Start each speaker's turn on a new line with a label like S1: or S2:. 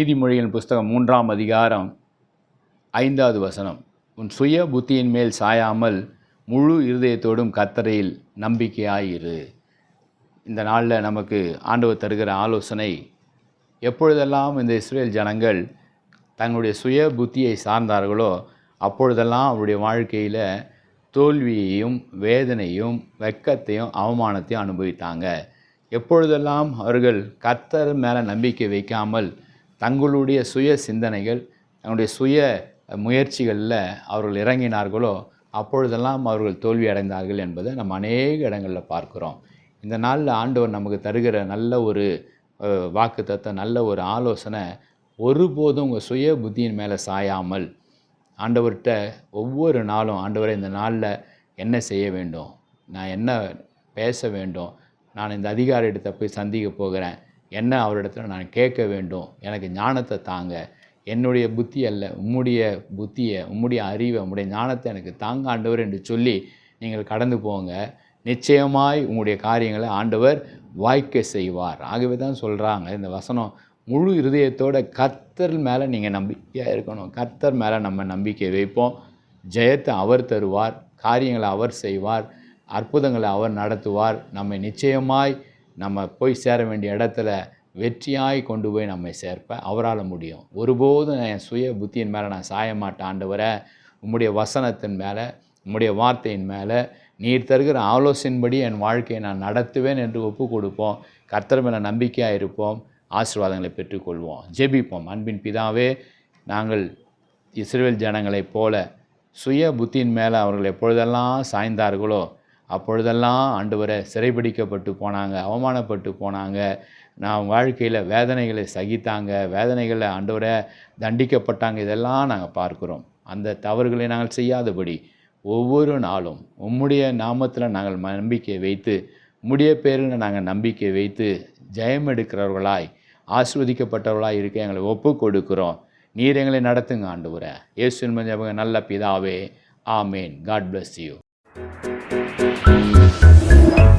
S1: நீதிமொழியின் புஸ்தகம் மூன்றாம் அதிகாரம் ஐந்தாவது வசனம். உன் சுய புத்தியின் மேல் சாயாமல் முழு இருதயத்தோடும் கத்தரையில் நம்பிக்கையாயிரு. இந்த நாளில் நமக்கு ஆண்டவர் தருகிற ஆலோசனை எப்பொழுதெல்லாம் இந்த இஸ்ரேல் ஜனங்கள் தங்களுடைய சுய புத்தியை சார்ந்தார்களோ அப்பொழுதெல்லாம் அவருடைய வாழ்க்கையில் தோல்வியையும் வேதனையும் வெட்கத்தையும் அவமானத்தையும் அனுபவித்தாங்க. எப்பொழுதெல்லாம் அவர்கள் கத்தர் மேலே நம்பிக்கை வைக்காமல் தங்களுடைய சுய சிந்தனைகள் தங்களுடைய சுய முயற்சிகளில் அவர்கள் இறங்கினார்களோ அப்பொழுதெல்லாம் அவர்கள் தோல்வி அடைந்தார்கள் என்பதை நம்ம அநேக இடங்களில் பார்க்குறோம். இந்த நாளில் ஆண்டவர் நமக்கு தருகிற நல்ல ஒரு வாக்கு தத்த நல்ல ஒரு ஆலோசனை ஒருபோதும் உங்கள் சுய புத்தியின் மேலே சாயாமல் ஆண்டவர்கிட்ட ஒவ்வொரு நாளும் ஆண்டவரை இந்த நாளில் என்ன செய்ய வேண்டும்? நான் என்ன பேச வேண்டும்? நான் இந்த அதிகாரியிடத்தை போய் சந்திக்க போகிறேன். என்ன அவரிடத்தில் நான் கேட்க வேண்டும்? எனக்கு ஞானத்தை தாங்க. என்னுடைய புத்தி அல்ல உம்முடைய புத்தியை உம்முடைய அறிவை உம்முடைய ஞானத்தை எனக்கு தாங்க ஆண்டவர் என்று சொல்லி நீங்கள் கடந்து போங்க. நிச்சயமாய் உங்களுடைய காரியங்களை ஆண்டவர் வாய்க்க செய்வார். ஆகவே தான் சொல்கிறாங்க இந்த வசனம் முழு இருதயத்தோட கத்தர் மேலே நீங்கள் நம்பிக்கையாக இருக்கணும். கத்தர் மேலே நம்ம நம்பிக்கை வைப்போம். ஜெயத்தை அவர் தருவார் காரியங்களை அவர் செய்வார் அற்புதங்களை அவர் நடத்துவார். நம்மை நிச்சயமாய் நம்ம போய் சேர வேண்டிய இடத்துல வெற்றியாய் கொண்டு போய் நம்மை சேர்ப்ப அவரால் முடியும். ஒருபோதும் என் சுய புத்தியின் மேலே நான் சாய மாட்டேன் ஆண்டவரை. உம்முடைய வசனத்தின் மேலே உம்முடைய வார்த்தையின் மேலே நீர் தருகிற ஆலோசனைப்படி என் வாழ்க்கையை நான் நடத்துவேன் என்று ஒப்பு கொடுப்போம். கர்த்தர் மேலே நம்பிக்கையாக இருப்போம். ஆசீர்வாதங்களை பெற்றுக்கொள்வோம். ஜெபிப்போம். அன்பின் பிதாவே நாங்கள் இஸ்ரேல் ஜனங்களைப் போல சுய புத்தியின் மேலே அவர்கள் எப்பொழுதெல்லாம் சாய்ந்தார்களோ அப்பொழுதெல்லாம் ஆண்டவரை சிறைபிடிக்கப்பட்டு போனாங்க அவமானப்பட்டு போனாங்க. நான் வாழ்க்கையில் வேதனைகளை சகித்தாங்க வேதனைகளை ஆண்டவரை தண்டிக்கப்பட்டாங்க. இதெல்லாம் நாங்கள் பார்க்குறோம். அந்த தவறுகளை நாங்கள் செய்யாதபடி ஒவ்வொரு நாளும் உம்முடைய நாமத்தில் நாங்கள் நம்பிக்கை வைத்து உம்முடைய பேரில் நாங்கள் நம்பிக்கை வைத்து ஜெயம் எடுக்கிறவர்களாய் ஆஸ்வதிக்கப்பட்டவர்களாக இருக்க எங்களை ஒப்பு கொடுக்குறோம். நீர் எங்களை நடத்துங்க ஆண்டவரை. இயேசுமஞ்சவங்க நல்ல பிதாவே. ஆமேன். God bless you Thank you.